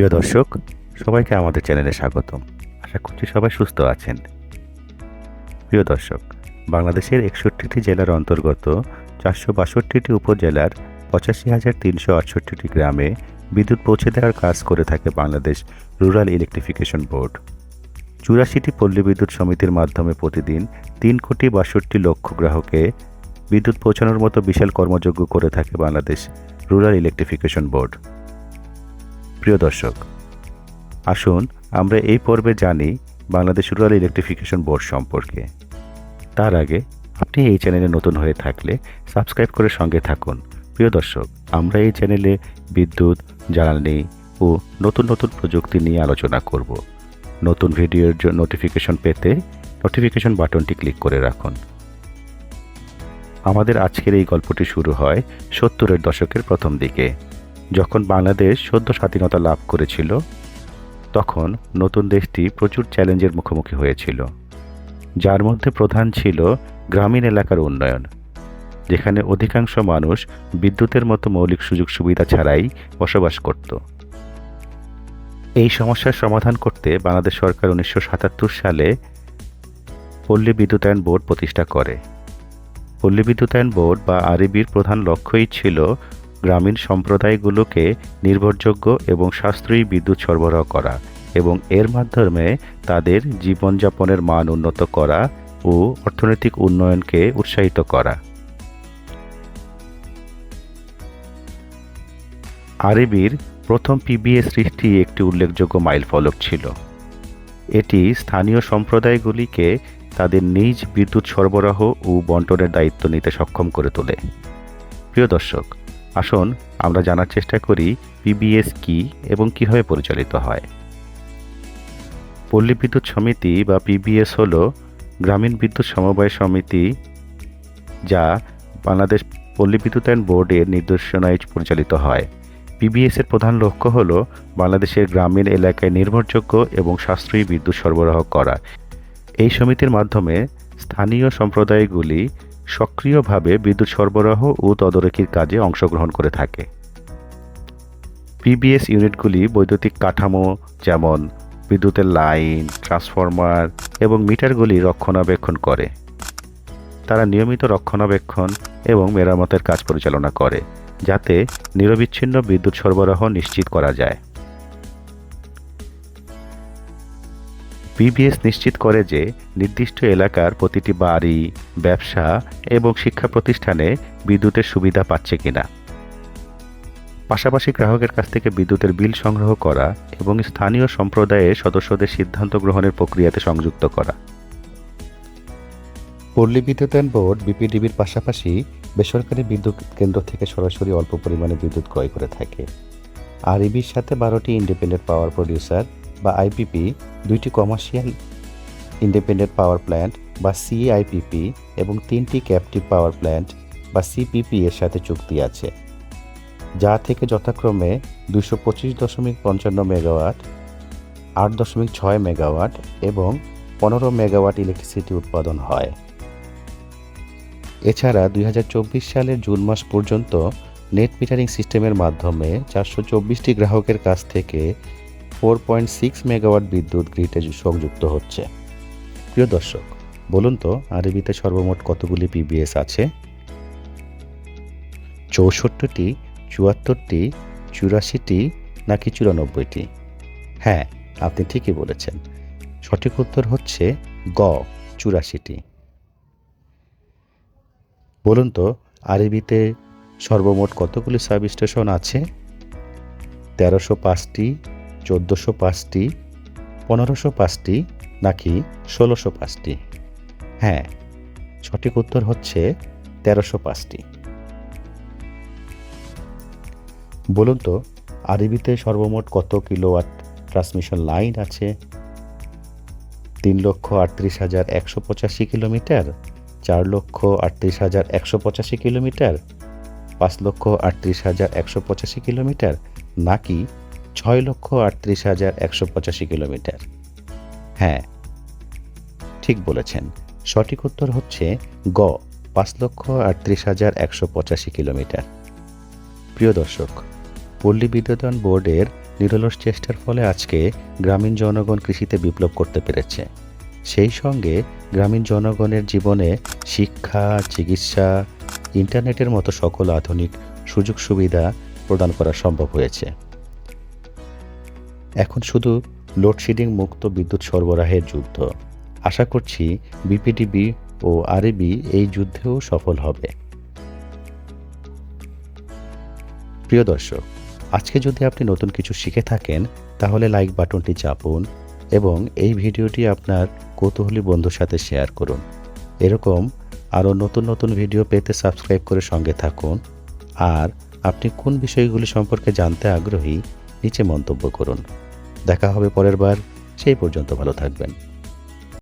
প্রিয় দর্শক, সবাইকে আমাদের চ্যানেলে স্বাগতম। আশা করছি সবাই সুস্থ আছেন। প্রিয় দর্শক, বাংলাদেশের একষট্টিটি জেলার অন্তর্গত চারশো বাষট্টিটি উপজেলার পঁচাশি হাজার তিনশো আটষট্টিটি গ্রামে বিদ্যুৎ পৌঁছে দেওয়ার কাজ করে থাকে বাংলাদেশ রুরাল ইলেকট্রিফিকেশন বোর্ড। চুরাশিটি পল্লী বিদ্যুৎ সমিতির মাধ্যমে প্রতিদিন তিন কোটি বাষট্টি লক্ষ গ্রাহকে বিদ্যুৎ পৌঁছানোর মতো বিশাল কর্মযোগ্য করে থাকে বাংলাদেশ রুরাল ইলেকট্রিফিকেশন বোর্ড। প্রিয় দর্শক, আসুন আমরা এই পর্বে জানি বাংলাদেশ রুরাল ইলেকট্রিফিকেশন বোর্ড সম্পর্কে। তার আগে আপনি এই চ্যানেলে নতুন হয়ে থাকলে সাবস্ক্রাইব করে সঙ্গে থাকুন। প্রিয় দর্শক, আমরা এই চ্যানেলে বিদ্যুৎ, জ্বালানি ও নতুন নতুন প্রযুক্তি নিয়ে আলোচনা করব। নতুন ভিডিওর জন্য নোটিফিকেশন পেতে নোটিফিকেশন বাটনটি ক্লিক করে রাখুন। আমাদের আজকের এই গল্পটি শুরু হয় সত্তরের দশকের প্রথম দিকে। যখন বাংলাদেশ সদ্য স্বাধীনতা লাভ করেছিল, তখন নতুন দেশটি প্রচুর চ্যালেঞ্জের মুখোমুখি হয়েছিল। যার মধ্যে প্রধান ছিল গ্রামীণ এলাকার উন্নয়ন, যেখানে অধিকাংশ মানুষ বিদ্যুতের মতো মৌলিক সুযোগ সুবিধা ছাড়াই বসবাস করত। এই সমস্যার সমাধান করতে বাংলাদেশ সরকার উনিশশো সাতাত্তর সালে পল্লী বিদ্যুতায়ন বোর্ড প্রতিষ্ঠা করে। পল্লী বিদ্যুতায়ন বোর্ড বা আরবির প্রধান লক্ষ্যই ছিল গ্রামীণ সম্প্রদায়গুলোকে নির্ভরযোগ্য এবং সাশ্রয়ী বিদ্যুৎ সরবরাহ করা এবং এর মাধ্যমে তাদের জীবনযাপনের মান উন্নত করা ও অর্থনৈতিক উন্নয়নকে উৎসাহিত করা। আরবির প্রথম পিবিএ সৃষ্টি একটি উল্লেখযোগ্য মাইলফলক ছিল। এটি স্থানীয় সম্প্রদায়গুলিকে তাদের নিজ বিদ্যুৎ সরবরাহ ও বন্টনের দায়িত্ব নিতে সক্ষম করে তোলে। প্রিয় দর্শক আসুন আমরা জানার চেষ্টা করি পিবিএস কি এবং কীভাবে পরিচালিত হয়। পল্লী বিদ্যুৎ সমিতি বা পিবিএস হল গ্রামীণ বিদ্যুৎ সমবায় সমিতি যা বাংলাদেশ পল্লী বিদ্যুতায়ন বোর্ডের নির্দেশনায় পরিচালিত হয়। পিবিএস এর প্রধান লক্ষ্য হল বাংলাদেশের গ্রামীণ এলাকায় নির্ভরযোগ্য এবং সাশ্রয়ী বিদ্যুৎ সরবরাহ করা। এই সমিতির মাধ্যমে স্থানীয় সম্প্রদায়গুলি সক্রিয়ভাবে বিদ্যুৎ সরবরাহ ও তদারকির কাজে অংশগ্রহণ করে থাকে। পিবিএস ইউনিটগুলি বৈদ্যুতিক কাঠামো, যেমন বিদ্যুতের লাইন, ট্রান্সফরমার এবং মিটারগুলি রক্ষণাবেক্ষণ করে। তারা নিয়মিত রক্ষণাবেক্ষণ এবং মেরামতের কাজ পরিচালনা করে, যাতে নিরবিচ্ছিন্ন বিদ্যুৎ সরবরাহ নিশ্চিত করা যায়। পিবিএস নিশ্চিত করে যে নির্দিষ্ট এলাকার প্রতিটি বাড়ি, ব্যবসা এবং শিক্ষা প্রতিষ্ঠানে বিদ্যুতের সুবিধা পাচ্ছে কিনা। পাশাপাশি গ্রাহকের কাছ থেকে বিদ্যুতের বিল সংগ্রহ করা এবং স্থানীয় সম্প্রদায়ের সদস্যদের সিদ্ধান্ত গ্রহণের প্রক্রিয়াতে সংযুক্ত করা। পল্লী বিদ্যুতায়ন বোর্ড বিপিডিবির পাশাপাশি বেসরকারি বিদ্যুৎ কেন্দ্র থেকে সরাসরি অল্প পরিমাণে বিদ্যুৎ ক্রয় করে থাকে। আর ইবির সাথে বারোটি ইন্ডিপেন্ডেন্ট পাওয়ার প্রডিউসার বা আইপিপি দুইটি কমার্শিয়াল ইন্ডিপেন্ডেন্ট পাওয়ার প্ল্যান্ট বা সিআইপিপি এবং তিনটি ক্যাপটিভ পাওয়ার প্ল্যান্ট বা সিপিপি এর সাথে চুক্তি আছে, যা থেকে যথাক্রমে দুশো পঁচিশ দশমিক পঞ্চান্ন মেগাওয়াট, আট দশমিক ছয় মেগাওয়াট এবং পনেরো মেগাওয়াট ইলেকট্রিসিটি উৎপাদন হয়। এছাড়া দুই হাজার চব্বিশ সালের জুন মাস পর্যন্ত নেট মিটারিং সিস্টেমের মাধ্যমে চারশো চব্বিশটি গ্রাহকের কাছ থেকে ফোর পয়েন্ট সিক্স মেগাওয়াট বিদ্যুৎ গ্রিডে সংযুক্ত হচ্ছে। প্রিয় দর্শক, বলুন তো, আরবিতে সর্বমোট কতগুলি পিবিএস আছে? চৌষট্টিটি, চুয়াত্তরটি, চুরাশিটি, নাকি চুরানব্বইটি? হ্যাঁ আপনি ঠিকই বলেছেন। সঠিক উত্তর হচ্ছে গ, চুরাশিটি। বলুন তো, আরবিতে সর্বমোট কতগুলি সাব স্টেশন আছে? তেরোশো পাঁচটি চোদ্দোশো পাঁচটি, পনেরোশো পাঁচটি নাকি ষোলোশো পাঁচটি? হ্যাঁ সঠিক উত্তর হচ্ছে তেরোশো পাঁচটি। বলুন তো, আরবিতে সর্বমোট কত কিলোওয়াট ট্রান্সমিশন লাইন আছে? তিন লক্ষ আটত্রিশ হাজার একশো পঁচাশি কিলোমিটার, চার লক্ষ আটত্রিশ হাজার একশো পঁচাশি কিলোমিটার, পাঁচ লক্ষ আটত্রিশ হাজার একশো পঁচাশি কিলোমিটার নাকি ছয় লক্ষ আটত্রিশ হাজার একশো পঁচাশি কিলোমিটার। হ্যাঁ ঠিক বলেছেন। সঠিক উত্তর হচ্ছে গ, পাঁচ লক্ষ আটত্রিশ হাজার একশো পঁচাশি কিলোমিটার। প্রিয় দর্শক, পল্লী বিদ্যুতায়ন বোর্ডের নিরলস চেষ্টার ফলে আজকে গ্রামীণ জনগণ কৃষিতে বিপ্লব করতে পেরেছে। সেই সঙ্গে গ্রামীণ জনগণের জীবনে শিক্ষা, চিকিৎসা, ইন্টারনেটের মতো সকল আধুনিক সুযোগ সুবিধা প্রদান করা সম্ভব হয়েছে। এখন শুধু লোডশেডিং মুক্ত বিদ্যুৎ সরবরাহের যুদ্ধ। আশা করছি বিপিডিবি ও আরএবি এই যুদ্ধেও সফল হবে। প্রিয় দর্শক, আজকে যদি আপনি নতুন কিছু শিখে থাকেন, তাহলে লাইক বাটনটি চাপুন এবং এই ভিডিওটি আপনার কৌতূহলী বন্ধুর সাথে শেয়ার করুন। এরকম আরও নতুন নতুন ভিডিও পেতে সাবস্ক্রাইব করে সঙ্গে থাকুন। আর আপনি কোন বিষয়গুলি সম্পর্কে জানতে আগ্রহী নিচে মন্তব্য করুন। দেখা হবে পরের বার। সেই পর্যন্ত ভালো থাকবেন।